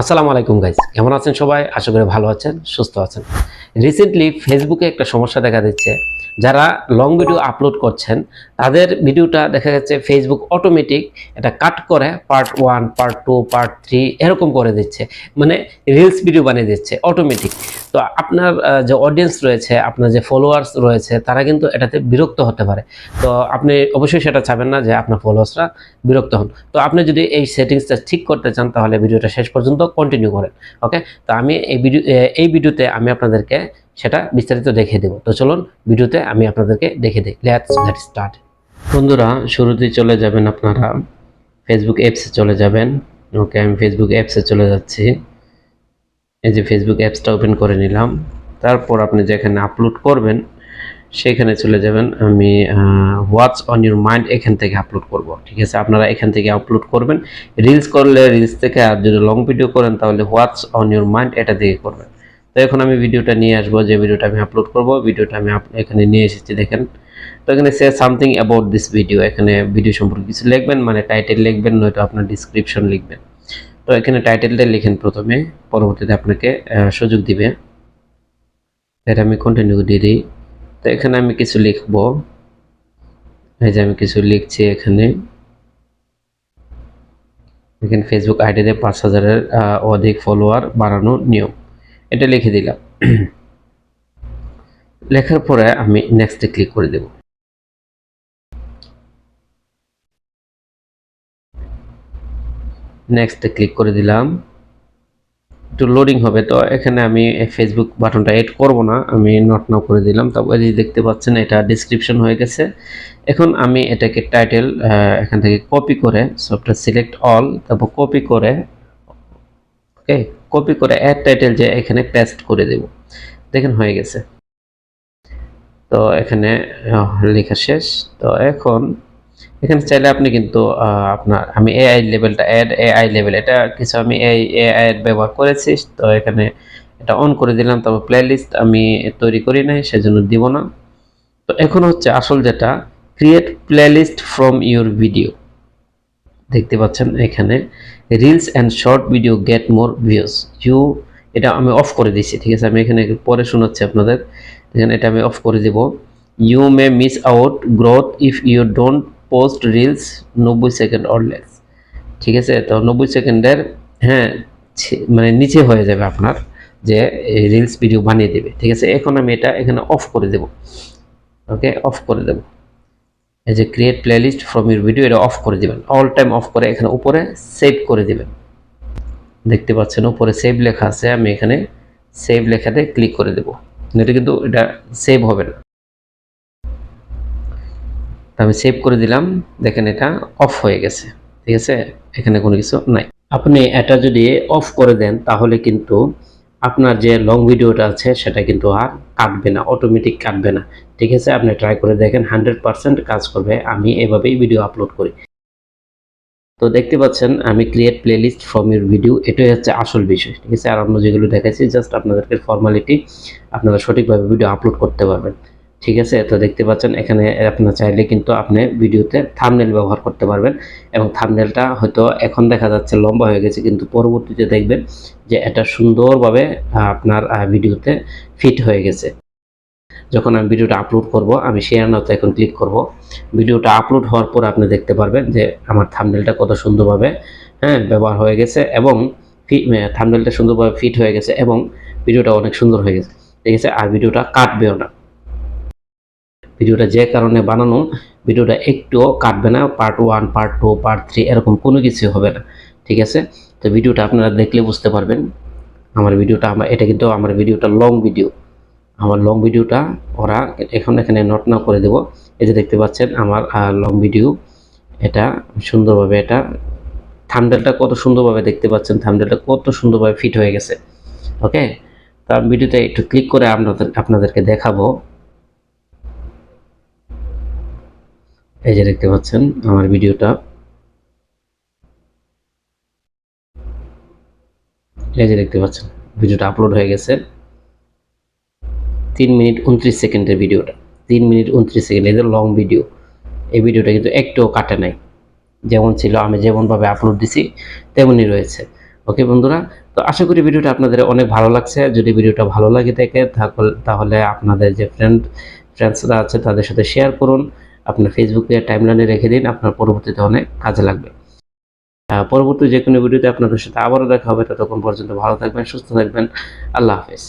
আসসালামু আলাইকুম গাইজ কেমন আছেন সবাই? আশা করি ভালো আছেন সুস্থ আছেন। রিসেন্টলি ফেসবুকে একটা সমস্যা দেখা দিচ্ছে। যারা লং ভিডিও আপলোড করছেন, তাদের ভিডিওটা দেখা যাচ্ছে ফেসবুক অটোমেটিক এটা কাট করে part one part two part three এরকম করে দিচ্ছে। মানে রিলস ভিডিও বানিয়ে দিচ্ছে অটোমেটিক তো আপনার যে অডিয়েন্স রয়েছে, আপনার যে ফলোয়ার্স রয়েছে, তারা কিন্তু এটাতে বিরক্ত হতে পারে। তো আপনি অবশ্যই সেটা চাবেন না যে আপনার ফলোয়ার্সরা বিরক্ত হন। তো আপনি যদি এই সেটিংসটা ঠিক করতে চান, তাহলে ভিডিওটা শেষ পর্যন্ত কন্টিনিউ করেন ওকে তো আমি এই ভিডিও এই ভিডিওতে আমি আপনাদেরকে সেটা বিস্তারিত দেখে দেবো। তো চলুন, ভিডিওতে আমি আপনাদেরকে দেখে দিই। লেটস গেট স্টার্ট বন্ধুরা, শুরুতেই চলে যাবেন আপনারা। ফেসবুক অ্যাপসে চলে যাবেন। ওকে আমি ফেসবুক অ্যাপসে চলে যাচ্ছি। এই যে ফেসবুক অ্যাপসটা ওপেন করে নিলাম। তারপর আপনি যেখানে আপলোড করবেন, সেখানে চলে যাবেন। আমি হোয়াটস অন ইউর মাইন্ড এখান থেকে আপলোড করব। ঠিক আছে? আপনারা এখান থেকে আপলোড করবেন। রিলস করলে রিলস থেকে আর যদি লং ভিডিও করেন, তাহলে হোয়াটস অন ইউর মাইন্ড এটা দিয়ে করবেন। তো এখন আমি ভিডিওটা নিয়ে আসব, যে ভিডিওটা আমি আপলোড করব, ভিডিওটা আমি এখানে নিয়ে এসেছি দেখেন। তো এখানে say something about this video এখানে ভিডিও সম্পর্কে কিছু লিখবেন মানে টাইটেল লিখবেন, নয়তো আপনার ডিসক্রিপশন লিখবেন। তো এখানে টাইটেলটা লিখেন প্রথমে, পরবর্তীতে আপনাকে সুযোগ দিবে। এটা আমি কন্টিনিউ দিয়ে দিই। তো এখানে আমি কিছু লিখব। এই যে আমি কিছু লিখছি এখানে। এখানে ফেসবুক আইডিতে পাঁচ হাজারের অধিক ফলোয়ার বাড়ানোর নিয়ম। এটা লিখে দিলাম। লেখার পরে আমি নেক্সটে ক্লিক করে দেব। নেক্সটে ক্লিক করে দিলাম। একটু লোডিং হবে, তো এখানে আমি ফেসবুক বাটনটা এড করব না, আমি নট নাও করে দিলাম। তারপর এই যে দেখতে পাচ্ছেন, এটা ডিসক্রিপশন হয়ে গেছে। এখন আমি এটাকে টাইটেল এখান থেকে কপি করে সবটা সিলেক্ট অল তারপর কপি করে ওকে কপি করে অ্যাড টাইটেল যে এখানে পেস্ট করে দেব। দেখেন হয়ে গেছে। তো এখানে লেখা শেষ। তো এখন, এখানে চাইলে আপনি কিন্তু আপনার, আমি এআই লেভেলটা অ্যাড এআই লেভেল এটা কিছু আমি এই এআই ব্যবহার করেছি। তো এখানে এটা অন করে দিলাম, তারপর প্লেলিস্ট আমি তৈরি করি নাই, সেজন্য দিব না। তো এখন হচ্ছে আসল যেটা create playlist from your video দেখতে পাচ্ছেন এখানে। Reels and short video get more views you এটা আমি অফ করে দিয়েছি ঠিক আছে? আমি এখানে পরে শোনাচ্ছি আপনাদের। এখানে এটা আমি অফ করে দেব। You may miss out growth if you don't post reels নব্বই সেকেন্ড অর লেস ঠিক আছে? তো নব্বই সেকেন্ডের হ্যাঁ মানে নিচে হয়ে যাবে আপনার যে রিলস ভিডিও বানিয়ে দেবে। ঠিক আছে? এখন আমি এটা এখানে অফ করে দেব। ওকে অফ করে দেব। এই যে create playlist from your video এটা অফ করে দিবেন। অল টাইম অফ করে এখানে উপরে সেভ করে দিবেন। দেখতে পাচ্ছেন উপরে সেভ লেখা আছে, আমি এখানে সেভ লেখাতে ক্লিক করে দেব। এটা কিন্তু এটা সেভ হবে না। আমি সেভ করে দিলাম, দেখেন এটা অফ হয়ে গেছে। ঠিক আছে? এখানে কোনো কিছু নাই। আপনি এটা যদি অফ করে দেন, তাহলে কিন্তু আপনার যে লং ভিডিওটা আছে, সেটা কিন্তু আর কাটবে না অটোমেটিক কাটবে না। ঠিক আছে? আপনি ট্রাই করে দেখেন হান্ড্রেড পার্সেন্ট কাজ করবে। আমি এভাবেই ভিডিও আপলোড করি। তো দেখতে পাচ্ছেন, আমি create playlist from your video এটাই হচ্ছে আসল বিষয়। ঠিক আছে? আর অন্য যেগুলো দেখাচ্ছি জাস্ট আপনাদেরকে ফর্মালিটি আপনারা সঠিকভাবে ভিডিও আপলোড করতে পারবেন। ঠিক আছে? তো দেখতে পাচ্ছেন, এখানে আপনার চাইলে কিন্তু আপনি ভিডিওতে থামনেল ব্যবহার করতে পারবেন এবং থামনেলটা হয়তো এখন দেখা যাচ্ছে লম্বা হয়ে গেছে, কিন্তু পরবর্তীতে দেখবেন যে এটা সুন্দরভাবে আপনার ভিডিওতে ফিট হয়ে গেছে। যখন আমি ভিডিওটা আপলোড করব, আমি শেয়ার নাওতে এখন ক্লিক করব। ভিডিওটা আপলোড হওয়ার পর আপনি দেখতে পারবেন যে আমার থামনেলটা কত সুন্দরভাবে হ্যাঁ ব্যবহার হয়ে গেছে এবং থামনেলটা সুন্দরভাবে ফিট হয়ে গেছে এবং ভিডিওটা অনেক সুন্দর হয়ে গেছে। ঠিক আছে? আর ভিডিওটা কাটবেও না। ভিডিওটা যে কারণে বানানো, ভিডিওটা একটুও কাটবে না part one part two part three এরকম কোনো কিছু হবে না, ঠিক আছে? তো ভিডিওটা আপনারা দেখলে বুঝতে পারবেন, আমার ভিডিওটা আমার, এটা কিন্তু আমার ভিডিওটা লং ভিডিও আমার লং ভিডিওটা ওরা এখন এখানে নোট না করে দেব, এই যে দেখতে পাচ্ছেন আমার লং ভিডিও এটা সুন্দরভাবে এটা থামডেলটা কত সুন্দরভাবে দেখতে পাচ্ছেন থামডেলটা কত সুন্দরভাবে ফিট হয়ে গেছে ওকে তার ভিডিওতে একটু ক্লিক করে আপনাদের, আপনাদেরকে দেখাবো এই যে দেখতে পাচ্ছেন আমার ভিডিওটা। এই যে দেখতে পাচ্ছেন, ভিডিওটা আপলোড হয়ে গেছে। তিন মিনিট উনত্রিশ সেকেন্ডের ভিডিওটা। তিন মিনিট উনত্রিশ সেকেন্ড এদের লং ভিডিও এই ভিডিওটা কিন্তু একটুও কাটে নাই। যেমন ছিল, আমি যেমনভাবে আপলোড দিছি, তেমনই রয়েছে। ওকে বন্ধুরা, তো আশা করি ভিডিওটা আপনাদের অনেক ভালো লাগছে। যদি ভিডিওটা ভালো লাগে থাকে, তাহলে- আপনাদের যে ফ্রেন্ড ফ্রেন্ডসরা আছে, তাদের সাথে শেয়ার করুন। আপনার ফেসবুকে টাইমলাইনে রেখে দিন, আপনার পরবর্তীতে অনেক কাজে লাগবে। পরবর্তী যে কোনো ভিডিওতে আপনাদের সাথে আবারও দেখা হবে। ততক্ষণ পর্যন্ত ভালো থাকবেন, সুস্থ থাকবেন। আল্লাহ হাফেজ।